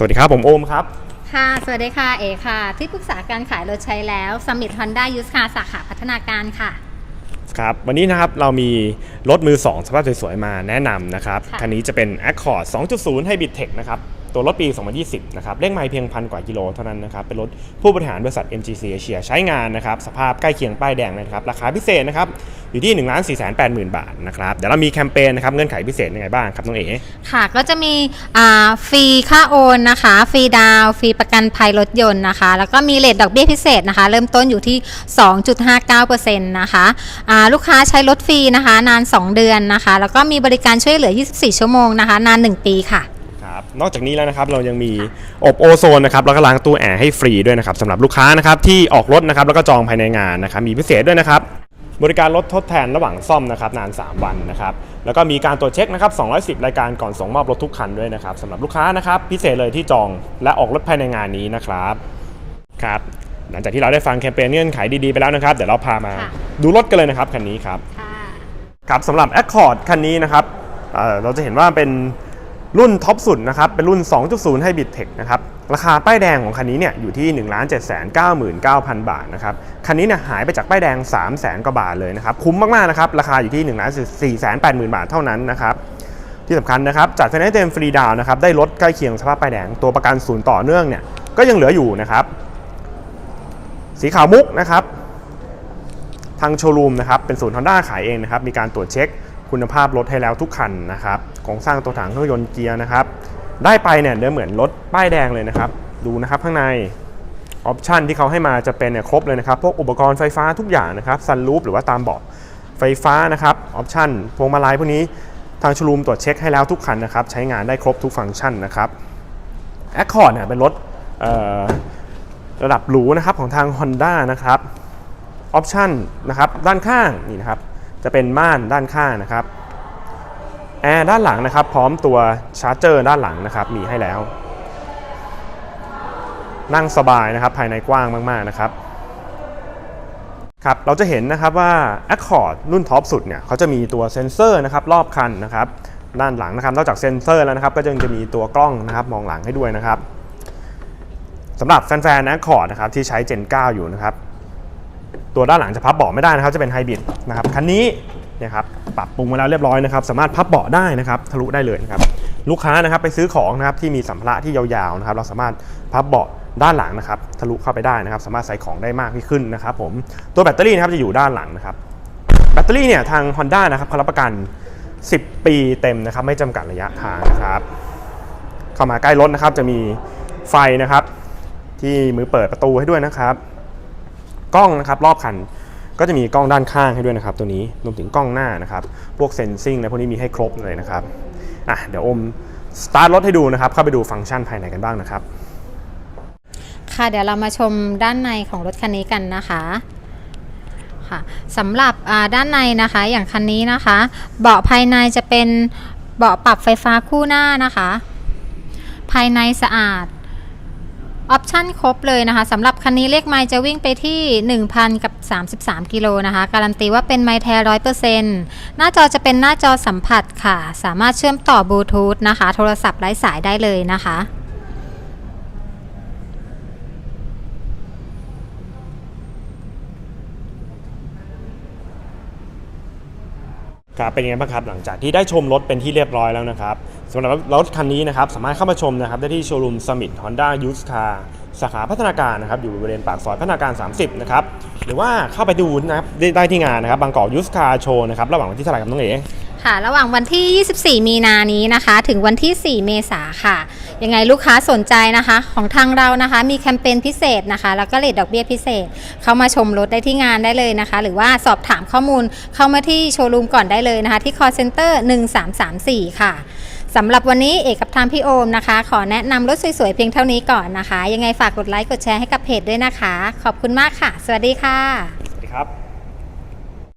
สวัสดีครับ ผมโอมครับ ค่ะ สวัสดีค่ะ เอค่ะ ที่ปรึกษาการขายรถใช้แล้วสมิ t ฮอนด้ายูสคาสาขาพัฒนาการค่ะครับวันนี้นะครับเรามีรถมือ 2 สภาพสวยๆมาแนะนำนะครับค่ะคันนี้จะเป็น Accord 2.0 Hybrid Tech นะครับ ตัวรถปี 2020 นะครับเลขไมล์เพียงพันกว่ากิโลเท่านั้นนะครับ เป็นรถผู้บริหารบริษัท MGC Asia ใช้งานนะครับ สภาพใกล้เคียงป้ายแดงนะครับ ราคาพิเศษนะครับ อยู่ที่ 1 4 8 0 0 0 0 บาทนะครับ เดี๋ยวเรามีแคมเปญนะครับ เงื่อนไขพิเศษยังไงบ้างครับน้องเอ๋ค่ะ ก็จะมีฟรีค่าโอนนะคะ ฟรีดาว ฟรีประกันภัยรถยนต์นะคะ แล้วก็มีเลทดอกเบี้ยพิเศษนะคะ เริ่มต้นอยู่ที่ 2.59%นะคะลูกค้าใช้รถฟรีนะคะ นาน 2 เดือนนะคะ แล้วก็มีบริการช่วยเหลือ 24 ชั่วโมงนะคะ นาน 1 ปีค่ะ นอกจากนี้แล้วนะครับเรายังมีอบโอโซนนะครับแล้วก็ล้างตู้แอร์ให้ฟรีด้วยนะครับสำหรับลูกค้านะครับที่ออกรถนะครับแล้วก็จองภายในงานนะครับมีพิเศษด้วยนะครับบริการรถทดแทนระหว่างซ่อมนะครับนาน 3 วันนะครับแล้วก็มีการตรวจเช็คนะครับ210 รายการก่อนส่งมอบรถทุกคันด้วยนะครับสำหรับลูกค้านะครับพิเศษเลยที่จองและออกรถภายในงานนี้นะครับครับหลังจากที่เราได้ฟังแคมเปญเงื่อนไขดีๆไปแล้วนะครับเดี๋ยวเราพามาค่ะดูรถกันเลยนะครับคันนี้ครับค่ะครับสำหรับ Accord คันนี้นะครับเอ่อเราจะเห็นว่าเป็น รุ่นท็อปสุดนะครับ เป็นรุ่น 2.0 Hybrid Tech นะครับ ราคาป้ายแดงของคันนี้เนี่ยอยู่ที่ 1 7 9 9 0 0 0 บาทนะครับ คันนี้เนี่ยหายไปจากป้ายแดง 3 0 0 0 0 0 กว่าบาทเลยนะครับ คุ้มมาก ๆ นะครับ ราคาอยู่ที่ 1 4 8 0 0 0 0บาทเท่านั้นนะครับ ที่สำคัญนะครับ จัดไฟแนนซ์เต็มฟรีดาวนะครับ ได้รถใกล้เคียงสภาพป้ายแดง ตัวประกันศูนย์ต่อเนื่องเนี่ยก็ยังเหลืออยู่นะครับ สีขาวมุกนะครับ ทางโชว์รูมนะครับ เป็นศูนย์ Honda ขายเองนะครับ มีการตรวจเช็ค คุณภาพรถให้แล้วทุกคันนะครับโครงสร้างตัวถังเครื่องยนต์เกียร์นะครับ ได้ไปเนี่ยเดี๋ยวเหมือนรถป้ายแดงเลยนะครับ ดูนะครับข้างในออปชันที่เขาให้มาจะเป็นเนี่ยครบเลยนะครับ พวกอุปกรณ์ไฟฟ้าทุกอย่างนะครับซันรูฟหรือว่าตามเบาะไฟฟ้านะครับออปชันพวงมาลัยพวกนี้ทางชว์รูมตรวจเช็คให้แล้วทุกคันนะครับ ใช้งานได้ครบทุกฟังก์ชันนะครับ Accord เนี่ยเป็นรถระดับหรูนะครับของทาง Honda นะครับออปชันนะครับด้านข้างนี่นะครับ จะเป็นม่านด้านข้างนะครับแอร์ด้านหลังนะครับ พร้อมตัวชาร์จเจอร์ด้านหลังนะครับ มีให้แล้ว นั่งสบายนะครับ ภายในกว้างมากๆนะครับครับเราจะเห็นนะครับว่า Accord รุ่นท็อปสุดเนี่ยเขาจะมีตัวเซ็นเซอร์นะครับรอบคันนะครับด้านหลังนะครับนอกจากเซ็นเซอร์แล้วนะครับ ก็ยังจะมีตัวกล้องนะครับมองหลังให้ด้วยนะครับสำหรับแฟนๆ Accord นะครับที่ใช้ Gen 9 อยู่นะครับ ตัวด้านหลังจะพับเบาะไม่ได้นะครับจะเป็นไฮบริดนะครับคันนี้เนี่ยครับปรับปรุงมาแล้วเรียบร้อยนะครับสามารถพับเบาะได้นะครับทะลุได้เลยนะครับลูกค้านะครับไปซื้อของนะครับที่มีสัมภาระที่ยาวๆนะครับเราสามารถพับเบาะด้านหลังนะครับทะลุเข้าไปได้นะครับ สามารถใส่ของได้มากขึ้นนะครับผมตัวแบตเตอรี่นะครับจะอยู่ด้านหลังนะครับแบตเตอรี่เนี่ยทาง Honda นะครับเขารับประกัน 10 ปีเต็มนะครับไม่จำกัดระยะทางนะครับเข้ามาใกล้รถนะครับจะมีไฟนะครับที่มือเปิดประตูให้ด้วยนะครับ กล้องนะครับรอบคันก็จะมีกล้องด้านข้างให้ด้วยนะครับตัวนี้รวมถึงกล้องหน้านะครับ พวกเซนซิงนะพวกนี้มีให้ครบเลยนะครับอะเดี๋ยวอมสตาร์ทรถให้ดูนะครับ เข้าไปดูฟังก์ชันภายในกันบ้างนะครับ ค่ะเดี๋ยวเรามาชมด้านในของรถคันนี้กันนะคะค่ะสำหรับอ่าด้านในนะคะอย่างคันนี้นะคะ เบาะภายในจะเป็นเบาะปรับไฟฟ้าคู่หน้านะคะ ภายในสะอาด ออปชั่นครบเลยนะคะสำหรับคันนี้เลขไมล์จะวิ่งไปที่ 1,000 กับ 33 กิโลนะคะ การันตีว่าเป็นไมล์แท้ร้อยเปอร์เซ็นต์หน้าจอจะเป็นหน้าจอสัมผัสค่ะ สามารถเชื่อมต่อบลูทูธนะคะ โทรศัพท์ไร้สายได้เลยนะคะ ครับเป็นยังไงบ้างครับหลังจากที่ได้ชมรถเป็นที่เรียบร้อยแล้วนะครับสำหรับรถคันนี้นะครับสามารถเข้ามาชมนะครับได้ที่โชว์รูมสมิธฮอนด้ายูสคาร์สาขาพัฒนาการนะครับอยู่บริเวณปากซอยพัฒนาการ 30 นะครับหรือว่าเข้าไปดูนะครับได้ได้ที่งานนะครับบางกอกยูสคาโชว์นะครับระหว่างวันที่เท่าไหร่ครับน้องเอ๋ค่ะ ระหว่างวันที่ 24 มีนานี้นะคะ ถึงวันที่ 4 เมษาค่ะ ยังไงลูกค้าสนใจนะคะ ของทางเรานะคะ มีแคมเปญพิเศษนะคะ แล้วก็เลทดอกเบี้ยพิเศษ เข้ามาชมรถได้ที่งานได้เลยนะคะ หรือว่าสอบถามข้อมูลเข้ามาที่โชว์รูมก่อนได้เลยนะคะ ที่ call center 1334 ค่ะสำหรับวันนี้เอกกับทางพี่โอมนะคะ ขอแนะนำรถสวยๆเพียงเท่านี้ก่อนนะคะ ยังไงฝากกดไลค์กดแชร์ให้กับเพจด้วยนะคะ ขอบคุณมากค่ะ สวัสดีค่ะ สวัสดีครับ